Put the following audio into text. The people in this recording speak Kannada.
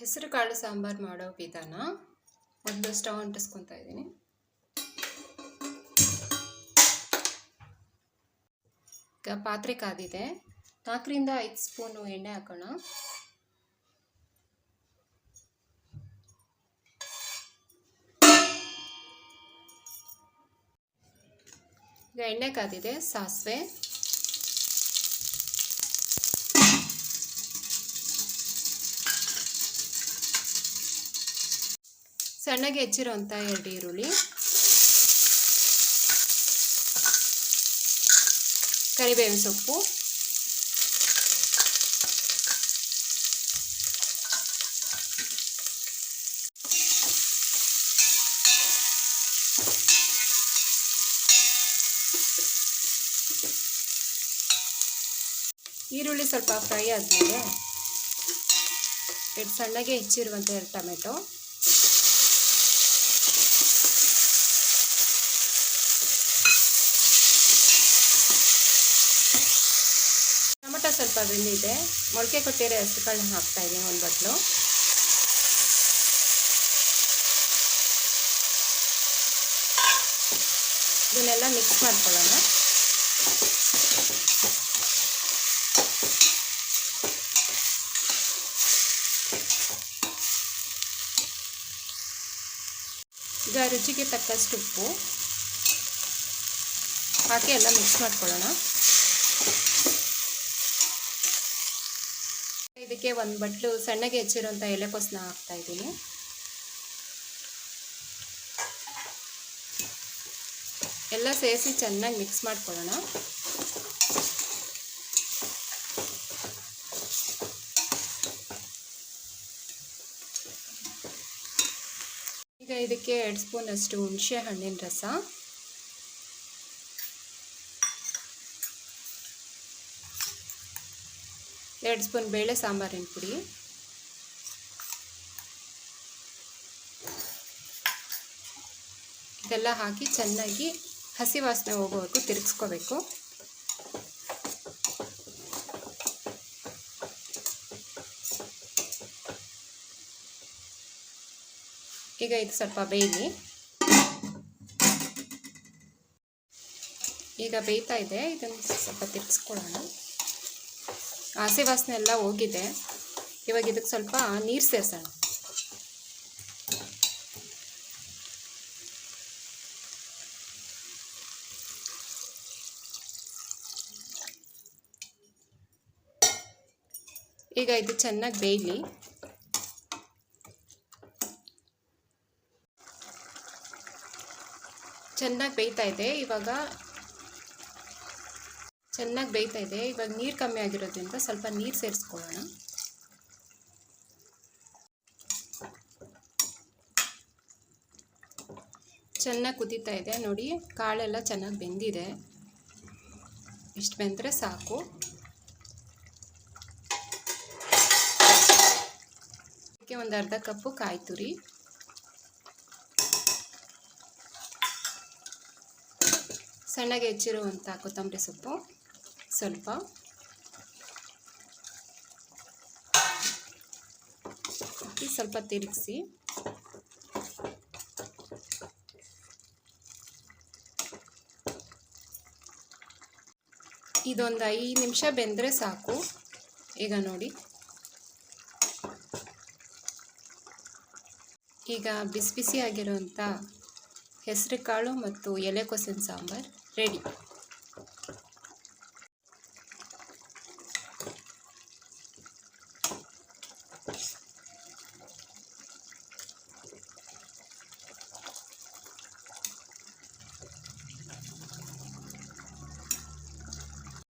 ಹೆಸರು ಕಾಳು ಸಾಂಬಾರು ಮಾಡೋ ವಿಧಾನ ಮೊದಲು ಸ್ಟವ್ ಅಂಟಿಸ್ಕೊತಾ ಇದ್ದೀನಿ. ಈಗ ಪಾತ್ರೆ ಕಾದಿದೆ. ನಾಲ್ಕರಿಂದ ಐದು ಸ್ಪೂನು ಎಣ್ಣೆ ಹಾಕೋಣ. ಈಗ ಎಣ್ಣೆ ಕಾದಿದೆ, ಸಾಸಿವೆ. ಸಣ್ಣಗೆ ಹೆಚ್ಚಿರೋಂಥ ಎರಡು ಈರುಳ್ಳಿ. ಕರಿಬೇವಿನ ಸೊಪ್ಪು. ಈರುಳ್ಳಿ ಸ್ವಲ್ಪ ಫ್ರೈ ಆದಮೇಲೆ ಎರಡು ಸಣ್ಣಗೆ ಹೆಚ್ಚಿರುವಂಥ ಎರಡು ಟೊಮೆಟೊ ಟೊಮೆಟೊ ಸ್ವಲ್ಪ ಬೆಂದಿದೆ. ಮೊಳಕೆ ಕೊಟ್ಟಿರೋ ಹೆಸರುಗಳನ್ನ ಹಾಕ್ತಾ ಇದ್ದೀನಿ ಒಂದು ಬಟ್ಲು. ಇದನ್ನೆಲ್ಲ ಮಿಕ್ಸ್ ಮಾಡ್ಕೊಳ್ಳೋಣ. ಈಗ ರುಚಿಗೆ ತಕ್ಕಷ್ಟು ಉಪ್ಪು. ಹಾಕಿ ಎಲ್ಲ ಮಿಕ್ಸ್ ಮಾಡ್ಕೊಳ್ಳೋಣ. ಇದಕ್ಕೆ ಒಂದು ಬಟ್ಲು ಸಣ್ಣಗೆ ಹೆಚ್ಚಿರೋಂಥ ಎಲೆಕೋಸನ್ನ ಹಾಕ್ತಾ ಇದ್ದೀನಿ. ಎಲ್ಲ ಸೇರಿಸಿ ಚೆನ್ನಾಗಿ ಮಿಕ್ಸ್ ಮಾಡ್ಕೊಳ್ಳೋಣ. ಈಗ ಇದಕ್ಕೆ ಎರಡು ಸ್ಪೂನ್ ಅಷ್ಟು ಹುಣಸೆ ಹಣ್ಣಿನ ರಸ. ಎರಡು ಸ್ಪೂನ್ ಬೇಳೆ ಸಾಂಬಾರಿನ ಪುಡಿ. ಇದೆಲ್ಲ ಹಾಕಿ ಚೆನ್ನಾಗಿ ಹಸಿ ವಾಸನೆ ಹೋಗೋವರೆಗೂ ತಿರುಗಿಸ್ಕೋಬೇಕು. ಈಗ ಇದು ಸ್ವಲ್ಪ ಬೇಯಲಿ. ಈಗ ಬೇಯ್ತಾ ಇದೆ, ಇದನ್ನು ಸ್ವಲ್ಪ ತಿರ್ಗಿಸ್ಕೊಳ್ಳೋಣ. ಹಸಿ ವಾಸನೆ ಎಲ್ಲ ಹೋಗಿದೆ. ಇವಾಗ ಇದಕ್ಕೆ ಸ್ವಲ್ಪ ನೀರು ಸೇರಿಸೋಣ. ಈಗ ಇದು ಚೆನ್ನಾಗಿ ಬೇಯಲಿ. ಚೆನ್ನಾಗಿ ಬೇಯ್ತಾ ಇದೆ. ಇವಾಗ ಚೆನ್ನಾಗಿ ಬೇಯ್ತಾ ಇದೆ. ಇವಾಗ ನೀರು ಕಮ್ಮಿ ಆಗಿರೋದ್ರಿಂದ ಸ್ವಲ್ಪ ನೀರು ಸೇರಿಸ್ಕೊಳ್ಳೋಣ. ಚೆನ್ನಾಗಿ ಕುದೀತಾ ಇದೆ. ನೋಡಿ, ಕಾಳೆಲ್ಲ ಚೆನ್ನಾಗಿ ಬೆಂದಿದೆ. ಇಷ್ಟು ಬೆಂದರೆ ಸಾಕು. ಅದಕ್ಕೆ ಒಂದು ಅರ್ಧ ಕಪ್ಪು ಕಾಯಿ ತುರಿ. ಸಣ್ಣಗೆ ಹೆಚ್ಚಿರುವಂಥ ಕೊತ್ತಂಬರಿ ಸೊಪ್ಪು. ಸ್ವಲ್ಪ. ಹಾಕಿ ಸ್ವಲ್ಪ ತಿರುಗಿಸಿ. ಇದೊಂದು ಐದು ನಿಮಿಷ ಬೆಂದರೆ ಸಾಕು. ಈಗ ನೋಡಿ. ಈಗ ಬಿಸಿ ಬಿಸಿ ಆಗಿರುವಂಥ ಹೆಸರು ಕಾಳು ಮತ್ತು ಎಲೆಕೋಸಿನ ಸಾಂಬಾರು ರೆಡಿ